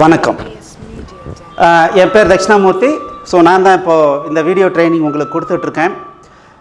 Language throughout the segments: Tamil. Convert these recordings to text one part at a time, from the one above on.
வணக்கம். என் பேர் தட்சிணாமூர்த்தி. ஸோ நான் தான் இப்போது இந்த வீடியோ ட்ரைனிங் உங்களுக்கு கொடுத்துட்ருக்கேன்.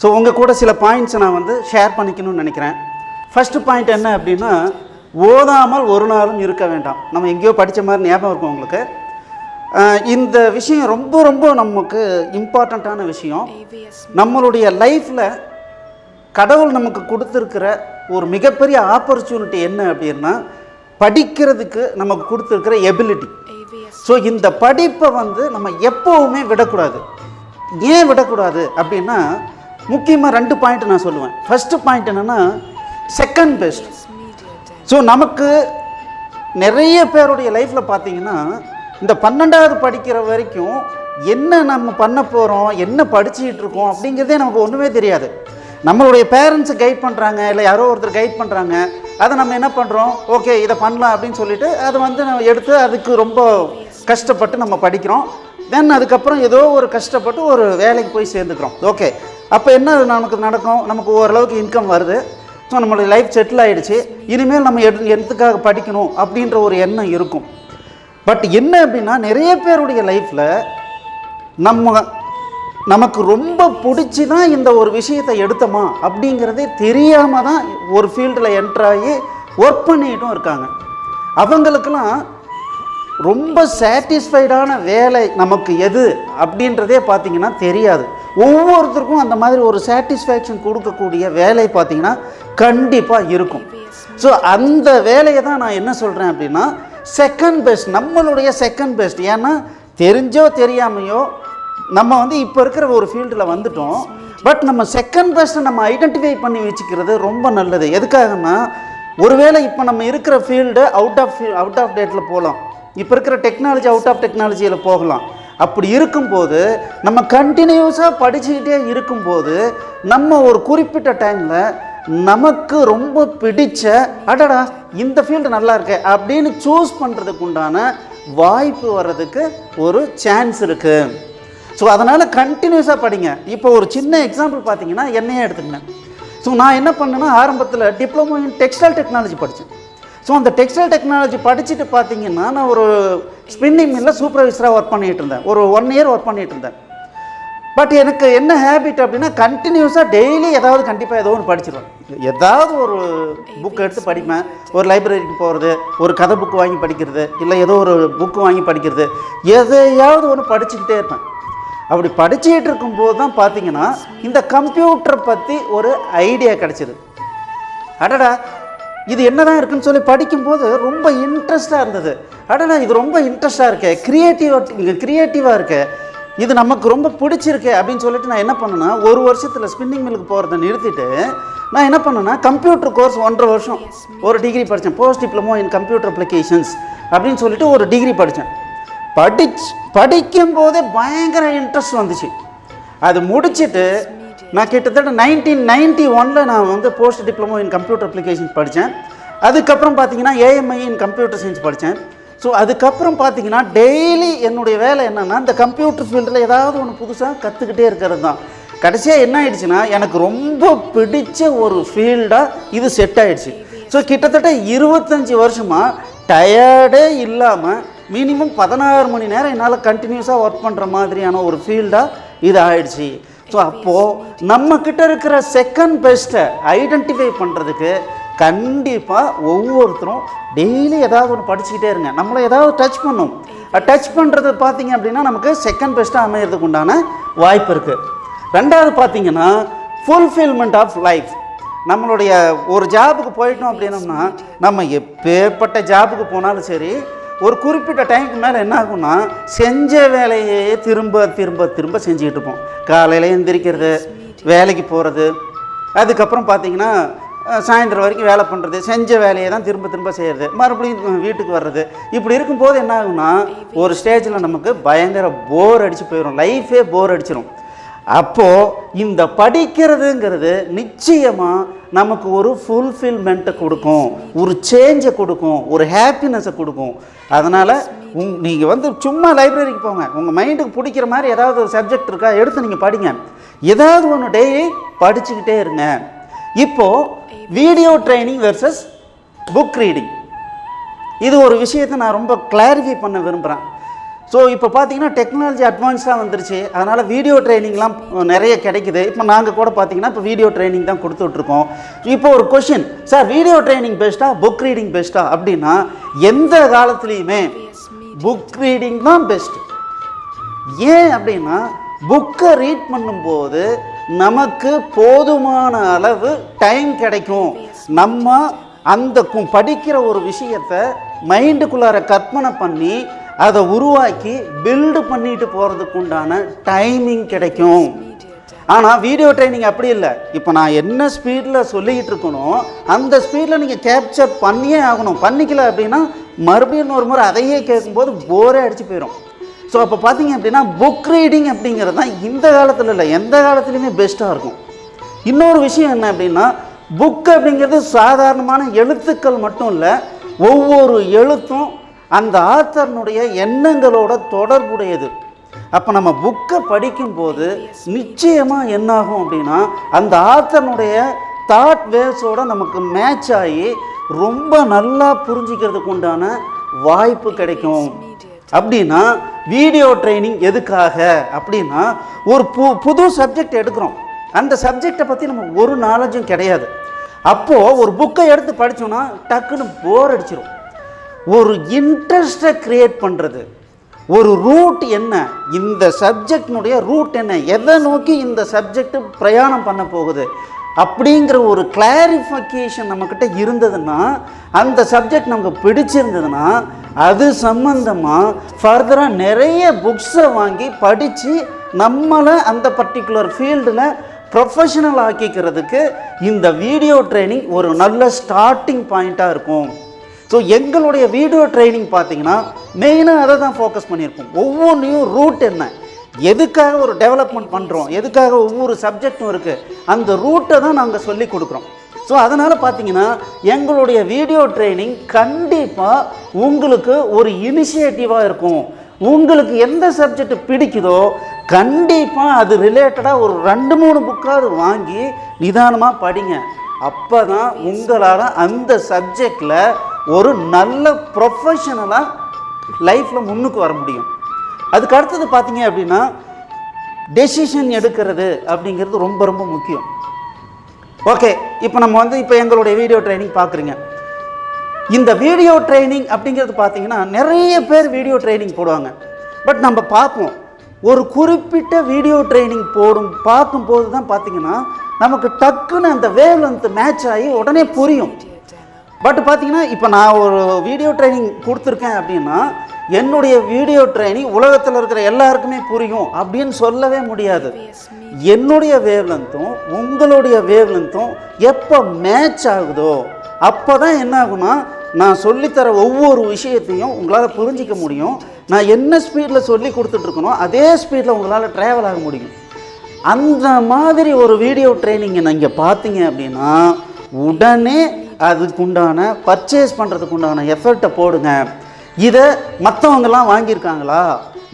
ஸோ உங்கள் கூட சில பாயிண்ட்ஸை நான் வந்து ஷேர் பண்ணிக்கணும்னு நினைக்கிறேன். ஃபஸ்ட்டு பாயிண்ட் என்ன அப்படின்னா ஓதாமல் ஒரு நாளும் இருக்க வேண்டாம். நம்ம எங்கேயோ படித்த மாதிரி ஞாபகம் இருக்கும் உங்களுக்கு. இந்த விஷயம் ரொம்ப ரொம்ப நமக்கு இம்பார்ட்டண்ட்டான விஷயம். நம்மளுடைய லைஃப்பில் கடவுள் நமக்கு கொடுத்துருக்கிற ஒரு மிகப்பெரிய ஆப்பர்ச்சுனிட்டி என்ன அப்படின்னா படிக்கிறதுக்கு நமக்கு கொடுத்துருக்கிற எபிலிட்டி ஸோ இந்த படிப்பை வந்து நம்ம எப்போவுமே விடக்கூடாது. ஏன் விடக்கூடாது அப்படின்னா முக்கியமாக ரெண்டு பாயிண்ட் நான் சொல்லுவேன். ஃபஸ்ட்டு பாயிண்ட் என்னென்னா செகண்ட் பெஸ்ட் ஸோ நமக்கு நிறைய பேருடைய லைஃப்பில் பார்த்தீங்கன்னா இந்த பன்னெண்டாவது படிக்கிற வரைக்கும் என்ன நம்ம பண்ண போகிறோம் என்ன படிச்சுக்கிட்டு இருக்கோம் அப்படிங்கிறதே நமக்கு ஒன்றுமே தெரியாது. நம்மளுடைய பேரண்ட்ஸு கைட் பண்ணுறாங்க இல்லை யாரோ ஒருத்தர் கைட் பண்ணுறாங்க அதை நம்ம என்ன பண்ணுறோம் ஓகே இதை பண்ணலாம் அப்படின்னு சொல்லிட்டு அதை வந்து நம்ம எடுத்து அதுக்கு ரொம்ப கஷ்டப்பட்டு நம்ம படிக்கிறோம். தென் அதுக்கப்புறம் ஏதோ ஒரு கஷ்டப்பட்டு ஒரு வேலைக்கு போய் சேர்ந்துக்கிறோம். ஓகே அப்போ என்ன நமக்கு நடக்கும்? நமக்கு ஓரளவுக்கு இன்கம் வருது. ஸோ நம்மளுடைய லைஃப் செட்டில் ஆகிடுச்சு இனிமேல் நம்ம எடு எதுக்காக படிக்கணும் அப்படின்ற ஒரு எண்ணம் இருக்கும். பட் என்ன அப்படின்னா நிறைய பேருடைய லைஃப்பில் நம்ம நமக்கு ரொம்ப பிடிச்சி தான் இந்த ஒரு விஷயத்தை எடுத்தோமா அப்படிங்கிறதே தெரியாமல் தான் ஒரு ஃபீல்டில் என்ட்ராகி ஒர்க் பண்ணிக்கிட்டும் இருக்காங்க. அவங்களுக்கெல்லாம் ரொம்ப சாட்டிஸ்ஃபைடான வேலை நமக்கு எது அப்படின்றதே பார்த்தீங்கன்னா தெரியாது. ஒவ்வொருத்தருக்கும் அந்த மாதிரி ஒரு சாட்டிஸ்ஃபேக்ஷன் கொடுக்கக்கூடிய வேலை பார்த்தீங்கன்னா கண்டிப்பாக இருக்கும். ஸோ அந்த வேலையை தான் நான் என்ன சொல்கிறேன் அப்படின்னா செகண்ட் பெஸ்ட் நம்மளுடைய செகண்ட் பெஸ்ட் ஏன்னா தெரிஞ்சோ தெரியாமையோ நம்ம வந்து இப்போ இருக்கிற ஒரு ஃபீல்டில் வந்துட்டோம். பட் நம்ம செகண்ட் பெஸ்ட்டை நம்ம ஐடென்டிஃபை பண்ணி வச்சுக்கிறது ரொம்ப நல்லது. எதுக்காகன்னா ஒருவேளை இப்போ நம்ம இருக்கிற field out of out of டேட்டில் போகலாம். இப்போ இருக்கிற டெக்னாலஜி அவுட் ஆஃப் டெக்னாலஜியில் போகலாம். அப்படி இருக்கும்போது நம்ம கண்டினியூஸாக படிச்சுக்கிட்டே இருக்கும்போது நம்ம ஒரு குறிப்பிட்ட டைமில் நமக்கு ரொம்ப பிடிச்ச அடடா இந்த ஃபீல்டு நல்லா இருக்கே அப்படின்னு சூஸ் பண்ணுறதுக்கு உண்டான வாய்ப்பு வர்றதுக்கு ஒரு சான்ஸ் இருக்குது ஸோ அதனால் கண்டினியூஸாக படிங்க. இப்போ ஒரு சின்ன எக்ஸாம்பிள் பார்த்தீங்கன்னா என்னையே எடுத்துக்கினேன் ஸோ நான் என்ன பண்ணேன்னா ஆரம்பத்தில் டிப்ளமோ இன் டெக்ஸ்டைல் டெக்னாலஜி படித்தேன் ஸோ அந்த டெக்ஸ்டைல் டெக்னாலஜி படிச்சுட்டு பார்த்தீங்கன்னா நான் ஒரு ஸ்பின்னிங் மில்லில் சூப்பர்வைசராக ஒர்க் பண்ணிகிட்டு இருந்தேன். ஒரு ஒன் இயர் ஒர்க் பண்ணிகிட்டு இருந்தேன். பட் எனக்கு என்ன ஹேபிட் அப்படின்னா கண்டினியூஸாக டெய்லி ஏதாவது கண்டிப்பாக ஏதோ ஒன்று படிச்சிருவேன். ஏதாவது ஒரு புக் எடுத்து படிப்பேன். ஒரு லைப்ரரிக்கு போகிறது ஒரு கதை புக் வாங்கி படிக்கிறது இல்லை ஏதோ ஒரு புக்கு வாங்கி படிக்கிறது எதையாவது ஒன்று படிச்சுக்கிட்டே இருப்பேன். அப்படி படிச்சுக்கிட்டு இருக்கும்போது தான் பார்த்தீங்கன்னா இந்த கம்ப்யூட்டரை பற்றி ஒரு ஐடியா கிடச்சிது. அடடா இது என்னதான் இருக்குன்னு சொல்லி படிக்கும்போது ரொம்ப இன்ட்ரெஸ்டாக இருந்தது. அடடா இது ரொம்ப இன்ட்ரெஸ்டாக இருக்கே. க்ரியேட்டிவாக க்ரியேட்டிவாக இருக்கே. இது நமக்கு ரொம்ப பிடிச்சிருக்கு அப்படின்னு சொல்லிட்டு நான் என்ன பண்ணேன்னா ஒரு வருஷத்தில் ஸ்பின்னிங் மில்லுக்கு போகிறத நிறுத்திட்டு நான் என்ன பண்ணேன்னா கம்ப்யூட்டர் கோர்ஸ் ஒன்றரை வருஷம். ஒரு டிகிரி படித்தேன் post diploma in computer applications அப்படின்னு சொல்லிட்டு ஒரு டிகிரி படித்தேன் படிச்சு படிக்கும்போதே பயங்கர இன்ட்ரெஸ்ட் வந்துச்சு. அது முடிச்சுட்டு நான் கிட்டத்தட்ட நைன்டீன் நைன்டி ஒனில் நான் வந்து post diploma in computer application படித்தேன் அதுக்கப்புறம் பார்த்தீங்கன்னா ஏஎம்ஐ இன் கம்ப்யூட்டர் சயின்ஸ் படித்தேன் ஸோ அதுக்கப்புறம் பார்த்தீங்கன்னா டெய்லி என்னுடைய வேலை என்னென்னா இந்த கம்ப்யூட்டர் ஃபீல்டில் ஏதாவது ஒன்று புதுசாக கற்றுக்கிட்டே இருக்கிறது தான். கடைசியாக என்ன ஆயிடுச்சுன்னா எனக்கு ரொம்ப பிடிச்ச ஒரு ஃபீல்டாக இது செட் ஆயிடுச்சு. ஸோ கிட்டத்தட்ட இருபத்தஞ்சி வருஷமாக டயர்டே இல்லாமல் மினிமம் பதினாறு மணி நேரம் என்னால் கண்டினியூஸாக ஒர்க் பண்ணுற மாதிரியான ஒரு ஃபீல்டாக இது ஆயிடுச்சு ஸோ அப்போது நம்மக்கிட்ட இருக்கிற செகண்ட் பெஸ்ட்டை ஐடென்டிஃபை பண்ணுறதுக்கு கண்டிப்பாக ஒவ்வொருத்தரும் டெய்லி ஏதாவது ஒன்று படிச்சுக்கிட்டே இருங்க. நம்மளை ஏதாவது டச் பண்ணும். டச் பண்ணுறது பார்த்தீங்க அப்படின்னா நமக்கு செகண்ட் பெஸ்ட்டாக அமையிறதுக்கு உண்டான வாய்ப்பு இருக்குது ரெண்டாவது பார்த்தீங்கன்னா ஃபுல்ஃபில்மெண்ட் ஆஃப் லைஃப் நம்மளுடைய ஒரு ஜாபுக்கு போயிட்டோம் அப்படின்னம்னா நம்ம எப்பேற்பட்ட ஜாபுக்கு போனாலும் சரி ஒரு குறிப்பிட்ட டைமுக்கு மேலே என்ன ஆகும்னா செஞ்ச வேலையே திரும்ப திரும்ப திரும்ப செஞ்சுக்கிட்டு இருப்போம். காலையில் எந்திரிக்கிறது வேலைக்கு போகிறது அதுக்கப்புறம் பார்த்தீங்கன்னா சாயந்தரம் வரைக்கும் வேலை பண்ணுறது செஞ்ச வேலையை தான் திரும்ப திரும்ப செய்கிறது மறுபடியும் வீட்டுக்கு வர்றது. இப்படி இருக்கும்போது என்ன ஆகும்னா ஒரு ஸ்டேஜில் நமக்கு பயங்கர போர் அடித்து போயிடும் லைஃபே போர் அடிச்சிடும் அப்போது இந்த படிக்கிறதுங்கிறது நிச்சயமாக நமக்கு ஒரு ஃபுல்ஃபில்மெண்ட்டை கொடுக்கும் ஒரு சேஞ்சை கொடுக்கும் ஒரு ஹாப்பினஸை கொடுக்கும். அதனால் உங் நீங்கள் வந்து சும்மா லைப்ரரிக்கு போங்க. உங்கள் மைண்டுக்கு பிடிக்கிற மாதிரி ஏதாவது ஒரு சப்ஜெக்ட் இருக்கா எடுத்து நீங்கள் படிங்க. ஏதாவது ஒன்று டெய்லி படிச்சுக்கிட்டே இருங்க. இப்போது video training versus book reading இது ஒரு விஷயத்தை நான் ரொம்ப கிளாரிஃபை பண்ண விரும்புகிறேன் ஸோ இப்போ பார்த்தீங்கன்னா டெக்னாலஜி அட்வான்ஸாக வந்துருச்சு. அதனால் வீடியோ ட்ரைனிங்லாம் நிறைய கிடைக்குது. இப்போ நாங்கள் கூட பார்த்தீங்கன்னா இப்போ வீடியோ ட்ரைனிங் தான் கொடுத்துட்ருக்கோம். இப்போ ஒரு கொஷின் சார் வீடியோ ட்ரைனிங் பெஸ்ட்டா புக் ரீடிங் பெஸ்ட்டா அப்படின்னா எந்த காலத்துலேயுமே புக் ரீடிங் தான் பெஸ்ட்டு ஏன் அப்படின்னா புக்கை ரீட் பண்ணும்போது நமக்கு போதுமான அளவு டைம் கிடைக்கும். நம்ம அந்த படிக்கிற ஒரு விஷயத்தை மைண்டுக்குள்ளார கற்பனை பண்ணி அதை உருவாக்கி பில்டு பண்ணிட்டு போகிறதுக்கு உண்டான டைமிங் கிடைக்கும். ஆனால் வீடியோ ட்ரைனிங் அப்படி இல்லை. இப்போ நான் என்ன ஸ்பீடில் சொல்லிக்கிட்டு இருக்கணும் அந்த ஸ்பீடில் நீங்கள் கேப்சர் பண்ணியே ஆகணும். பண்ணிக்கல அப்படின்னா மறுபடியும் ஒரு முறை அதையே கேட்கும்போது போரே அடித்து போயிடும் ஸோ அப்போ பார்த்தீங்க அப்படின்னா புக் ரீடிங் அப்படிங்கிறது தான் இந்த காலத்தில் இல்லை எந்த காலத்துலையுமே பெஸ்ட்டாக இருக்கும். இன்னொரு விஷயம் என்ன அப்படின்னா புக் அப்படிங்கிறது சாதாரணமான எழுத்துக்கள் மட்டும் இல்லை ஒவ்வொரு எழுத்தும் அந்த ஆத்தர்னுடைய எண்ணங்களோட தொடர்புடையது. அப்போ நம்ம புக்கை படிக்கும்போது நிச்சயமாக என்னாகும் அப்படின்னா அந்த ஆத்தர்னுடைய தாட் வேவ்ஸோட நமக்கு மேட்ச் ஆகி ரொம்ப நல்லா புரிஞ்சிக்கிறதுக்கு உண்டான வாய்ப்பு கிடைக்கும். அப்படின்னா வீடியோ ட்ரைனிங் எதுக்காக? அப்படின்னா ஒரு பு புது சப்ஜெக்ட் எடுக்கிறோம். அந்த சப்ஜெக்டை பற்றி நம்ம ஒரு நாலேஜும் கிடையாது. அப்போது ஒரு புக்கை எடுத்து படித்தோம்னா டக்குன்னு போர் அடிச்சிடும் ஒரு இன்ட்ரெஸ்ட்டை க்ரியேட் பண்ணுறது ஒரு ரூட் என்ன? இந்த சப்ஜெக்டினுடைய ரூட் என்ன? எதை நோக்கி இந்த சப்ஜெக்ட் பிரயாணம் பண்ண போகுது? அப்படிங்கிற ஒரு கிளாரிஃபிகேஷன் நம்மக்கிட்ட இருந்ததுன்னா அந்த சப்ஜெக்ட் நமக்கு பிடிச்சிருந்ததுன்னா அது சம்மந்தமாக ஃபர்தராக நிறைய புக்ஸை வாங்கி படித்து நம்மளை அந்த பர்டிகுலர் ஃபீல்டில் ப்ரொஃபஷனல் ஆக்கிக்கிறதுக்கு இந்த வீடியோ ட்ரைனிங் ஒரு நல்ல ஸ்டார்டிங் பாயிண்ட்டாக இருக்கும். ஸோ எங்களுடைய வீடியோ ட்ரைனிங் பார்த்தீங்கன்னா மெயினாக அதை தான் ஃபோக்கஸ் பண்ணியிருப்போம். ஒவ்வொன்றையும் ரூட் என்ன? எதுக்காக ஒரு டெவலப்மெண்ட் பண்ணுறோம் எதுக்காக ஒவ்வொரு சப்ஜெக்டும் இருக்குது அந்த ரூட்டை தான் நாங்கள் சொல்லி கொடுக்குறோம். ஸோ அதனால் பார்த்தீங்கன்னா எங்களுடைய வீடியோ ட்ரைனிங் கண்டிப்பாக உங்களுக்கு ஒரு இனிஷியேட்டிவாக இருக்கும். உங்களுக்கு எந்த சப்ஜெக்ட் பிடிக்குதோ கண்டிப்பாக அது ரிலேட்டடாக ஒரு ரெண்டு மூணு புக்காவது வாங்கி நிதானமாக படிங்க. அப்போ தான் உங்களால் அந்த சப்ஜெக்டில் ஒரு நல்ல ப்ரொஃபஷனலாக லைஃப்பில் முன்னுக்கு வர முடியும். அதுக்கு அடுத்தது பார்த்தீங்க அப்படின்னா டெசிஷன் எடுக்கிறது அப்படிங்கிறது ரொம்ப ரொம்ப முக்கியம். ஓகே இப்போ நம்ம வந்து இப்போ எங்களுடைய வீடியோ ட்ரைனிங் பார்க்குறீங்க. இந்த வீடியோ ட்ரைனிங் அப்படிங்கிறது பார்த்தீங்கன்னா நிறைய பேர் வீடியோ ட்ரைனிங் போடுவாங்க. பட் நம்ம பார்ப்போம். ஒரு குறிப்பிட்ட வீடியோ ட்ரைனிங் போடும் பார்க்கும்போது தான் பார்த்தீங்கன்னா நமக்கு டக்குன்னு அந்த வேவ் லென்த் மேட்ச் ஆகி உடனே புரியும். பட் பார்த்தீங்கன்னா இப்போ நான் ஒரு வீடியோ ட்ரைனிங் கொடுத்துருக்கேன் அப்படின்னா என்னுடைய வீடியோ ட்ரைனிங் உலகத்தில் இருக்கிற எல்லாருக்குமே புரியும் அப்படின்னு சொல்லவே முடியாது. என்னுடைய வேவ்லென்த்தும் உங்களுடைய வேவ்லென்த்தும் எப்போ மேட்ச் ஆகுதோ அப்போ தான் என்ன ஆகும்னா நான் சொல்லித்தர ஒவ்வொரு விஷயத்தையும் உங்களால் புரிஞ்சிக்க முடியும். நான் என்ன ஸ்பீடில் சொல்லி கொடுத்துட்ருக்கனோ அதே ஸ்பீடில் உங்களால் ட்ராவல் ஆக முடியும். அந்த மாதிரி ஒரு வீடியோ ட்ரைனிங்கை நீங்கள் பார்த்தீங்க அப்படின்னா உடனே அதுக்குண்டான பர்ச்சேஸ் பண்ணுறதுக்குண்டான எஃபர்ட்டை போடுங்க. இதை மற்றவங்கெல்லாம் வாங்கியிருக்காங்களா?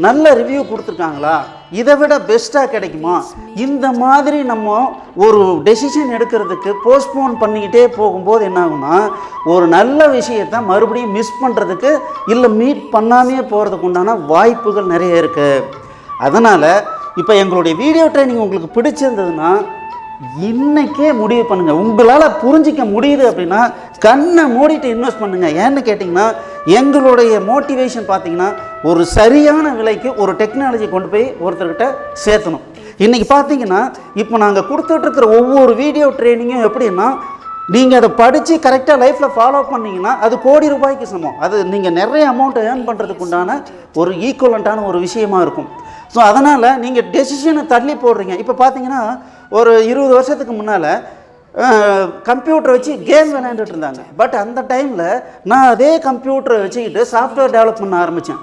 நல்ல ரிவ்யூ கொடுத்துருக்காங்களா? இதை விட பெஸ்ட்டாக கிடைக்குமா? இந்த மாதிரி நம்ம ஒரு டெசிஷன் எடுக்கிறதுக்கு போஸ்ட்போன் பண்ணிக்கிட்டே போகும்போது என்ன ஆகும்னா ஒரு நல்ல விஷயத்தை மறுபடியும் மிஸ் பண்ணுறதுக்கு இல்லை மீட் பண்ணாமே போகிறதுக்கு உண்டான வாய்ப்புகள் நிறைய இருக்குது அதனால் இப்போ எங்களுடைய வீடியோ ட்ரைனிங் உங்களுக்கு பிடிச்சிருந்ததுன்னா இன்னைக்கே முடிவு பண்ணுங்கள் உங்களால் புரிஞ்சிக்க முடியுது அப்படின்னா கண்ணை மூடிட்டு இன்வெஸ்ட் பண்ணுங்கள் ஏன்னு கேட்டிங்கன்னா எங்களுடைய மோட்டிவேஷன் பார்த்தீங்கன்னா ஒரு சரியான விலைக்கு ஒரு டெக்னாலஜி கொண்டு போய் ஒருத்தர்கிட்ட சேர்த்தணும். இன்றைக்கி பார்த்தீங்கன்னா இப்போ நாங்கள் கொடுத்துட்ருக்கிற ஒவ்வொரு வீடியோ ட்ரைனிங்கும் எப்படின்னா நீங்கள் அதை படித்து கரெக்டாக லைஃப்பில் ஃபாலோ பண்ணிங்கன்னா அது கோடி ரூபாய்க்கு சமம். அது நீங்கள் நிறைய அமௌண்ட் ஏர்ன் பண்ணுறதுக்கு உண்டான ஒரு ஈக்குவலண்ட்டான ஒரு விஷயமா இருக்கும். ஸோ அதனால் நீங்கள் டெசிஷனை தள்ளி போடுறீங்க. இப்போ பார்த்தீங்கன்னா ஒரு இருபது வருஷத்துக்கு முன்னால் கம்ப்யூட்டரை வச்சு கேம் விளையாண்டுட்டு இருந்தாங்க. பட் அந்த டைமில் நான் அதே கம்ப்யூட்டரை வச்சுக்கிட்டு சாஃப்ட்வேர் டெவலப் பண்ண ஆரம்பித்தேன்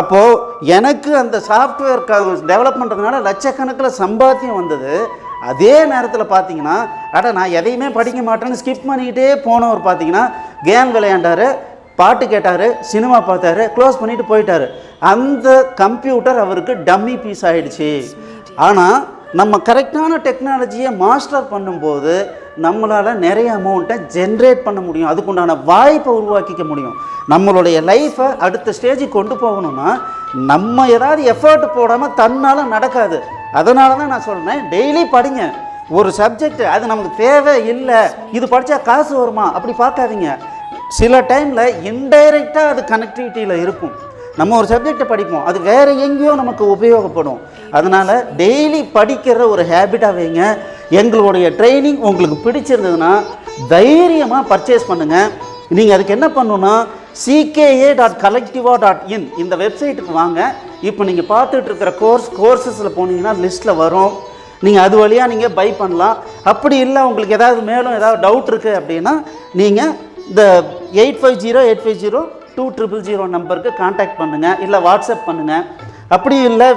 அப்போது எனக்கு அந்த சாஃப்ட்வேர் க டெவலப் பண்ணுறதுனால லட்சக்கணக்கில் சம்பாத்தியம் வந்தது. அதே நேரத்தில் பார்த்தீங்கன்னா அட நான் எதையுமே படிக்க மாட்டேன்னு ஸ்கிப் பண்ணிக்கிட்டே போனவர் பார்த்தீங்கன்னா கேம் விளையாண்டார். பாட்டு கேட்டார் சினிமா பார்த்தாரு க்ளோஸ் பண்ணிட்டு போயிட்டாரு. அந்த கம்ப்யூட்டர் அவருக்கு டம்மி பீஸ் ஆகிடுச்சு ஆனால் நம்ம கரெக்டான டெக்னாலஜியை மாஸ்டர் பண்ணும்போது நம்மளால் நிறைய அமௌண்ட்டை ஜென்ரேட் பண்ண முடியும். அதுக்குண்டான வாய்ப்பை உருவாக்கிக்க முடியும். நம்மளுடைய லைஃப்பை அடுத்த ஸ்டேஜுக்கு கொண்டு போகணும்னா நம்ம ஏதாவது எஃபர்ட் போடாமல் தன்னால் நடக்காது. அதனால தான் நான் சொல்கிறேன் டெய்லி படிங்க. ஒரு சப்ஜெக்ட் அது நமக்கு தேவை இல்லை. இது படித்தா காசு வருமா? அப்படி பார்க்காதீங்க. சில டைமில் இன்டைரக்டாக அது கனெக்டிவிட்டியில் இருக்கும். நம்ம ஒரு சப்ஜெக்டை படிப்போம். அது வேறு எங்கேயோ நமக்கு உபயோகப்படும். அதனால் டெய்லி படிக்கிற ஒரு ஹேபிட்டாக வைங்க. எங்களுடைய ட்ரைனிங் உங்களுக்கு பிடிச்சிருந்ததுன்னா தைரியமாக பர்ச்சேஸ் பண்ணுங்கள் நீங்கள் அதுக்கு என்ன பண்ணணுன்னா சிகேஏ டாட் கலெக்டிவா டாட் இன் இந்த வெப்சைட்டுக்கு வாங்க. இப்போ நீங்கள் பார்த்துட்டு இருக்கிற கோர்ஸ் கோர்சஸில் போனீங்கன்னா லிஸ்ட்டில் வரும். நீங்கள் அது வழியாக நீங்கள் பை பண்ணலாம். அப்படி இல்லை உங்களுக்கு ஏதாவது மேலும் ஏதாவது டவுட் இருக்குது அப்படின்னா நீங்கள் இந்த eight five zero eight five zero two triple zero நம்பருக்கு காண்டாக்ட் பண்ணுங்கள் இல்லை வாட்ஸ்அப் பண்ணுங்கள் அப்படி இல்லை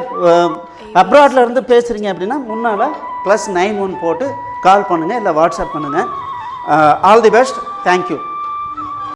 அப்ராட்ல இருந்து பேசுகிறீங்க அப்படின்னா முன்னால் ப்ளஸ் நைன் ஒன் போட்டு கால் பண்ணுங்கள் இல்லை வாட்ஸ்அப் பண்ணுங்கள் ஆல் தி பெஸ்ட் தேங்க்யூ